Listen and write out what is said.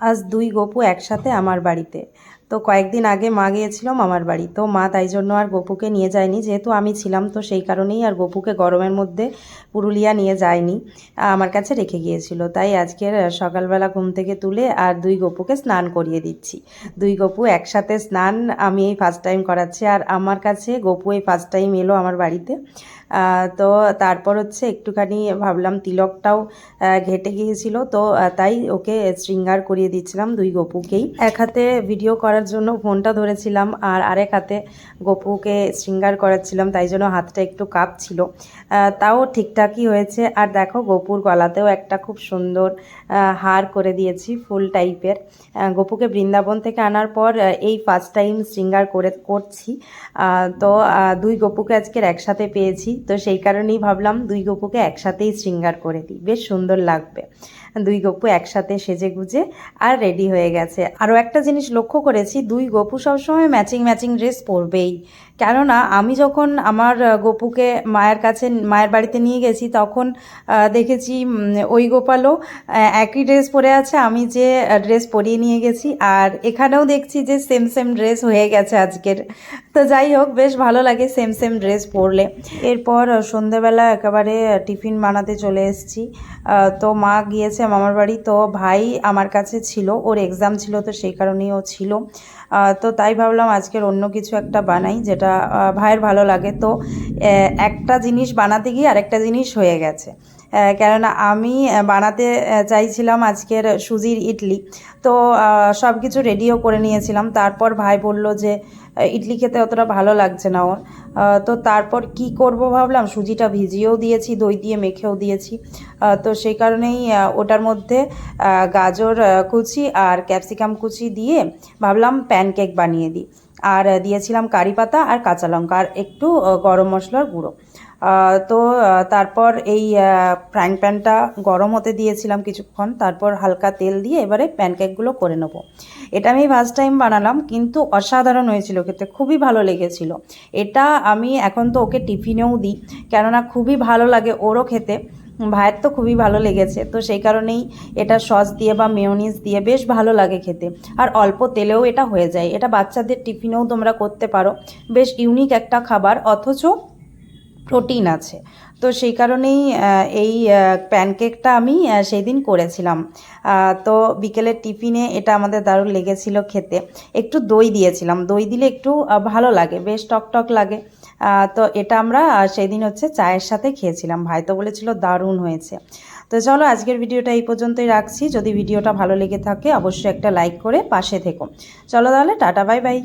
আজ দুই গপু একসাথে আমার বাড়িতে। তো কয়েকদিন আগে মা গিয়েছিল মামার বাড়ি। তো মা তাই জন্য আর গপুকে নিয়ে যায়নি। যেহেতু আমি ছিলাম, তো সেই কারণেই আর গপুকে গরমের মধ্যে পুরুলিয়া নিয়ে যায়নি। আমার কাছে রেখে গিয়েছিল। তাই আজকের সকালবেলা ঘুম থেকে তুলে আর দুই গপুকে স্নান করিয়ে দিচ্ছি। দুই গপু একসাথে স্নান আমি এই ফার্স্ট টাইম করাচ্ছি। আর আমার কাছে গপু এই ফার্স্ট টাইম এলো আমার বাড়িতে। তো তারপর হচ্ছে একটুখানি ভাবলাম তিলকটাও ঘেটে গিয়েছিল। তো তাই ওকে শৃঙ্গার করিয়ে দিচ্ছিলাম দুই গপুকেই। এক হাতে ভিডিও করার জন্য ফোনটা ধরেছিলাম আর আরেক হাতে গপুকে শৃঙ্গার করাচ্ছিলাম তাই জন্য হাতটা একটু কাঁপছিল। আহ, তাও ঠিকঠাকই হয়েছে। আর দেখো গপুর গলাতেও একটা খুব সুন্দর হার করে দিয়েছি ফুল টাইপের। গপুকে বৃন্দাবন থেকে আনার পর এই ফার্স্ট টাইম শৃঙ্গার করে করছি। তো দুই গপুকে আজকের একসাথে পেয়েছি। তো সেই কারণেই ভাবলাম দুই গপুকে একসাথেই শৃঙ্গার করে দিই। বেশ সুন্দর লাগবে। দুই গপু একসাথে সেজে গুজে আর রেডি হয়ে গেছে। আরও একটা জিনিস লক্ষ্য করেছি, দুই গপু সবসময় ম্যাচিং ম্যাচিং ড্রেস পরবেই। কেননা আমি যখন আমার গপুকে মায়ের কাছে, মায়ের বাড়িতে নিয়ে গেছি, তখন দেখেছি ওই গোপালও একই ড্রেস পরে আছে, আমি যে ড্রেস পরিয়ে নিয়ে গেছি। আর এখানেও দেখছি যে সেম সেম ড্রেস হয়ে গেছে আজকের। তো যাই হোক, বেশ ভালো লাগে সেম সেম ড্রেস পরলে। এরপর সন্ধেবেলা একেবারে টিফিন বানাতে চলে এসেছি। তো মা গিয়েছে মামার বাড়ি তো ভাই আমার কাছে ছিল, ওর এক্সাম ছিল তো সেই কারণেই ও ছিল। তো তাই ভাবলাম আজকের অন্য কিছু একটা বানাই যেটা ভাইয়ের ভালো লাগে। তো একটা জিনিস বানাতে গিয়ে আরেকটা জিনিস হয়ে গেছে। কেননা আমি বানাতে চাইছিলাম আজকের সুজির ইডলি। তো সব কিছু রেডিও করে নিয়েছিলাম। তারপর ভাই বলল যে ইডলি খেতে অতটা ভালো লাগছে না ওর। তো তারপর কি করব ভাবলাম, সুজিটা ভিজিয়েও দিয়েছি, দই দিয়ে মেখেও দিয়েছি। তো সেই কারণেই ওটার মধ্যে গাজর কুচি আর ক্যাপসিকাম কুচি দিয়ে ভাবলাম প্যানকেক বানিয়ে দিই। আর দিয়েছিলাম কারি পাতা আর কাঁচা লঙ্কা আর একটু গরম মশলার গুঁড়ো। তো তারপর এই ফ্রাইং প্যানটা গরম হতে দিয়েছিলাম কিছুক্ষণ, তারপর হালকা তেল দিয়ে এবারে প্যানকেকগুলো করে নেব। এটা আমি ফার্স্ট টাইম বানালাম, কিন্তু অসাধারণ হয়েছিল খেতে, খুবই ভালো লেগেছিল। এটা আমি এখন তো ওকে টিফিনেও দিই, কেননা খুবই ভালো লাগে ওরও খেতে, ভাইয়ের তো খুবই ভালো লেগেছে, তো সেই কারণেই এটা সস দিয়ে বা মেয়োনিজ দিয়ে বেশ ভালো লাগে খেতে। আর অল্প তেলেও এটা হয়ে যায়, এটা বাচ্চাদের টিফিনেও তোমরা করতে পারো, বেশ ইউনিক একটা খাবার, অথচ প্রোটিন আছে। তো সেই কারণেই এই প্যানকেকটা আমি সেই দিন করেছিলাম। তো বিকেলের টিফিনে এটা আমাদের দারুণ লেগেছিল খেতে। একটু দই দিয়েছিলাম। দই দিলে একটু ভালো লাগে বেশ টক টক লাগে। তো এটা আমরা আহ, সেই দিন হচ্ছে চায়ের সাথে খেয়েছিলাম। ভাই তো বলেছিল দারুণ হয়েছে। তো চলো আজকের ভিডিওটা এই পর্যন্তই রাখছি। যদি ভিডিওটা ভালো লেগে থাকে অবশ্যই একটা লাইক করে পাশে থেকো। চলো তাহলে টাটা বাই বাই।